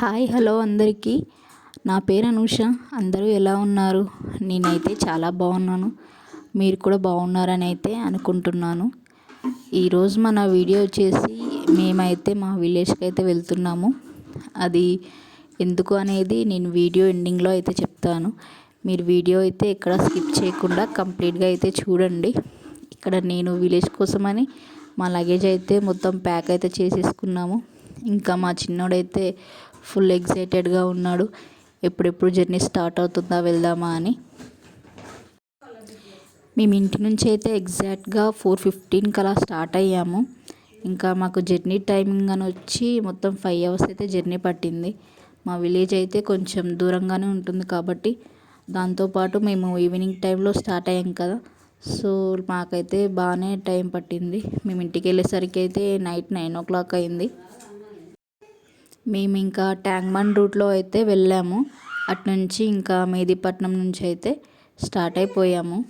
Hi hello అందరికీ. నా పేరు అనూష. అందరూ ఎలా ఉన్నారు? నేనైతే చాలా బాగున్నాను. మీరు కూడా బాగున్నారని అయితే అనుకుంటున్నాను. ఈరోజు మన వీడియో వచ్చేసి మేమైతే మా విలేజ్కి అయితే వెళ్తున్నాము. అది ఎందుకు అనేది నేను వీడియో ఎండింగ్లో అయితే చెప్తాను. మీరు వీడియో అయితే ఎక్కడ స్కిప్ చేయకుండా కంప్లీట్గా అయితే చూడండి. ఇక్కడ నేను విలేజ్ కోసమని మా లగేజ్ అయితే మొత్తం ప్యాక్ అయితే చేసేసుకున్నాము. ఇంకా మా చిన్నోడైతే ఫుల్ ఎగ్జైటెడ్గా ఉన్నాడు. ఎప్పుడెప్పుడు జర్నీ స్టార్ట్ అవుతుందా వెళ్దామా అని. మేము ఇంటి నుంచి అయితే ఎగ్జాక్ట్గా ఫోర్ ఫిఫ్టీన్కి అలా స్టార్ట్ అయ్యాము. ఇంకా మాకు జర్నీ టైమింగ్ అని వచ్చి మొత్తం ఫైవ్ అవర్స్ అయితే జర్నీ పట్టింది. మా విలేజ్ అయితే కొంచెం దూరంగానే ఉంటుంది కాబట్టి దాంతోపాటు మేము ఈవినింగ్ టైంలో స్టార్ట్ అయ్యాం కదా. సో మాకైతే బాగానే టైం పట్టింది. మేము ఇంటికి వెళ్ళేసరికి అయితే నైట్ నైన్ ఓ క్లాక్ అయింది. మేము ఇంకా ట్యాంక్ బండ్ రూట్లో అయితే వెళ్ళాము. అటు నుంచి ఇంకా మెహదీపట్నం నుంచి అయితే స్టార్ట్ అయిపోయాము.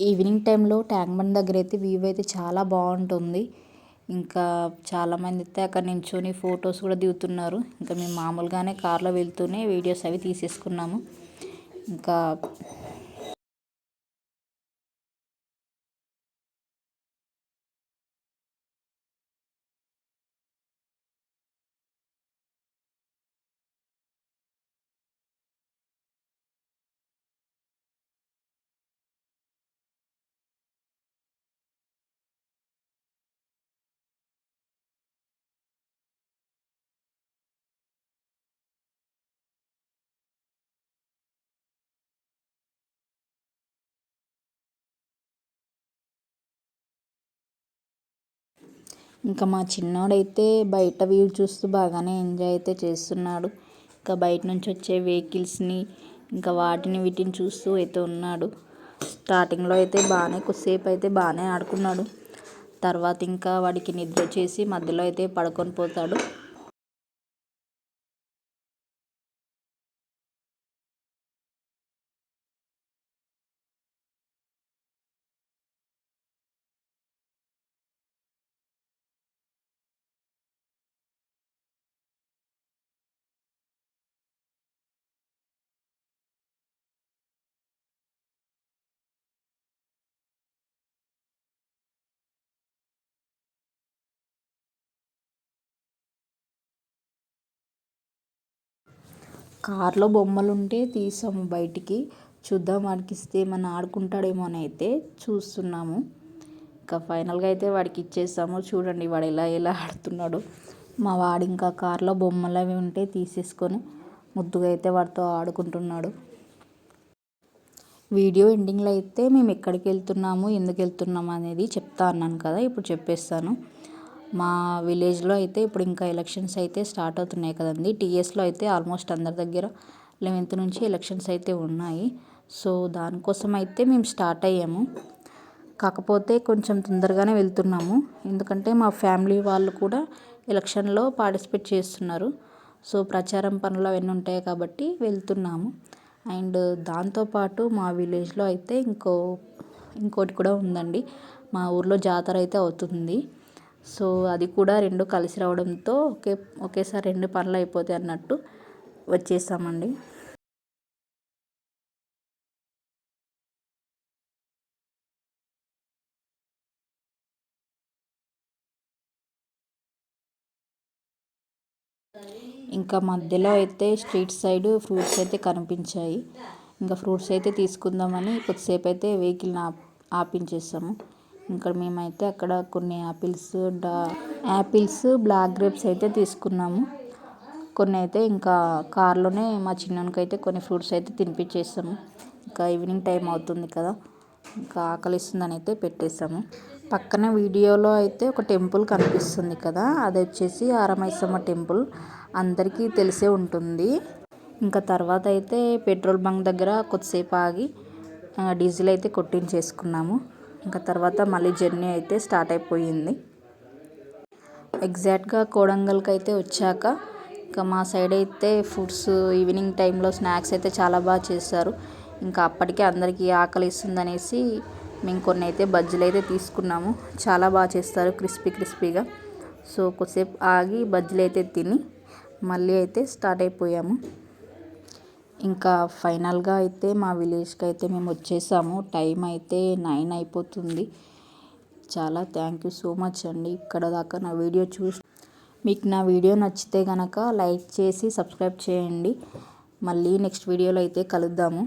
ఈవినింగ్ టైంలో ట్యాంక్ బండ్ దగ్గర అయితే వ్యూ అయితే చాలా బాగుంటుంది. ఇంకా చాలామంది అయితే అక్కడ నించొని ఫొటోస్ కూడా దిగుతున్నారు. ఇంకా మేము మామూలుగానే కార్లో వెళ్తూనే వీడియోస్ అవి తీసేసుకున్నాము. ఇంకా ఇంకా మా చిన్నోడైతే బయట వ్యూ చూస్తూ బాగానే ఎంజాయ్ అయితే చేస్తున్నాడు. ఇంకా బయట నుంచి వచ్చే వెహికల్స్ని ఇంకా వాటిని వీటిని చూస్తూ అయితే ఉన్నాడు. స్టార్టింగ్లో అయితే బాగానే కొద్దిసేపు అయితే బాగానే ఆడుకున్నాడు. తర్వాత ఇంకా వాడికి నిద్ర వచ్చేసి మధ్యలో అయితే పడుకొని పోతాడు. కార్లో బొమ్మలు ఉంటే తీసాము బయటికి. చూద్దాం వాడికి ఇస్తే ఏమన్నా ఆడుకుంటాడేమో అని అయితే చూస్తున్నాము. ఇంకా ఫైనల్గా అయితే వాడికి ఇచ్చేసాము చూడండి వాడు ఎలా ఎలా ఆడుతున్నాడు. మా వాడు ఇంకా కార్లో బొమ్మలు అవి ఉంటే తీసేసుకొని ముద్దుగా అయితే వాడితో ఆడుకుంటున్నాడు. వీడియో ఎండింగ్లో అయితే మేము ఎక్కడికి వెళ్తున్నాము ఎందుకు వెళ్తున్నాము అనేది చెప్తా అన్నాను కదా ఇప్పుడు చెప్పేస్తాను. మా విలేజ్లో అయితే ఇప్పుడు ఇంకా ఎలక్షన్స్ అయితే స్టార్ట్ అవుతున్నాయి కదండి. టీఎస్లో అయితే ఆల్మోస్ట్ అందరి దగ్గర లెవెన్త్ నుంచి ఎలక్షన్స్ అయితే ఉన్నాయి. సో దానికోసం అయితే మేము స్టార్ట్ అయ్యాము. కాకపోతే కొంచెం తొందరగానే వెళ్తున్నాము. ఎందుకంటే మా ఫ్యామిలీ వాళ్ళు కూడా ఎలక్షన్లో పార్టిసిపేట్ చేస్తున్నారు. సో ప్రచారం పనులు అవన్నీ ఉంటాయి కాబట్టి వెళ్తున్నాము. అండ్ దాంతోపాటు మా విలేజ్లో అయితే ఇంకో ఇంకోటి కూడా ఉందండి. మా ఊర్లో జాతర అయితే అవుతుంది. సో అది కూడా రెండు కలిసి రావడంతో ఒకే ఒకేసారి రెండు పనులు అయిపోతాయి అన్నట్టు వచ్చేసామండి. ఇంకా మధ్యలో అయితే స్ట్రీట్ సైడ్ ఫ్రూట్స్ అయితే కనిపించాయి. ఇంకా ఫ్రూట్స్ అయితే తీసుకుందామని కొద్దిసేపు అయితే వెహికల్ని ఆపించేసాము. ఇంకా మేమైతే అక్కడ కొన్ని యాపిల్స్ డా యాపిల్స్ బ్లాక్ గ్రేప్స్ అయితే తీసుకున్నాము. కొన్ని అయితే ఇంకా కార్లోనే మా చిన్నోనికి అయితే కొన్ని ఫ్రూట్స్ అయితే తినిపించేసాము ఇంకా ఈవినింగ్ టైం అవుతుంది కదా ఇంకా ఆకలిస్తుందని అయితే పెట్టేసాము. పక్కన వీడియోలో అయితే ఒక టెంపుల్ కనిపిస్తుంది కదా అది వచ్చేసి ఆరమైసమ్మ టెంపుల్. అందరికీ తెలిసే ఉంటుంది. ఇంకా తర్వాత అయితే పెట్రోల్ బంక్ దగ్గర కొద్దిసేపు ఆగి డీజిల్ అయితే కొట్టించేసుకున్నాము. ఇంకా తర్వాత మళ్ళీ జర్నీ అయితే స్టార్ట్ అయిపోయింది. ఎగ్జాక్ట్గా కోడంగల్కి అయితే వచ్చాక ఇంకా మా సైడ్ అయితే ఫుడ్స్ ఈవినింగ్ టైంలో స్నాక్స్ అయితే చాలా బాగా చేస్తారు ఇంకా అప్పటికే అందరికీ ఆకలి అనేసి మేము కొన్ని అయితే బజ్జీలు అయితే తీసుకున్నాము. చాలా బాగా చేస్తారు క్రిస్పీ క్రిస్పీగా. సో కొద్దిసేపు ఆగి బజ్జీలు అయితే తిని మళ్ళీ అయితే స్టార్ట్ అయిపోయాము. ఇంకా ఫైనల్గా అయితే మా విలేజ్కి అయితే మేము వచ్చేసాము. టైం అయితే నైన్ అయిపోతుంది. చాలా థ్యాంక్ యూ సో మచ్ అండి. ఇక్కడ దాకా నా వీడియో చూసి మీకు నా వీడియో నచ్చితే కనుక లైక్ చేసి సబ్స్క్రైబ్ చేయండి. మళ్ళీ నెక్స్ట్ వీడియోలో అయితే కలుద్దాము.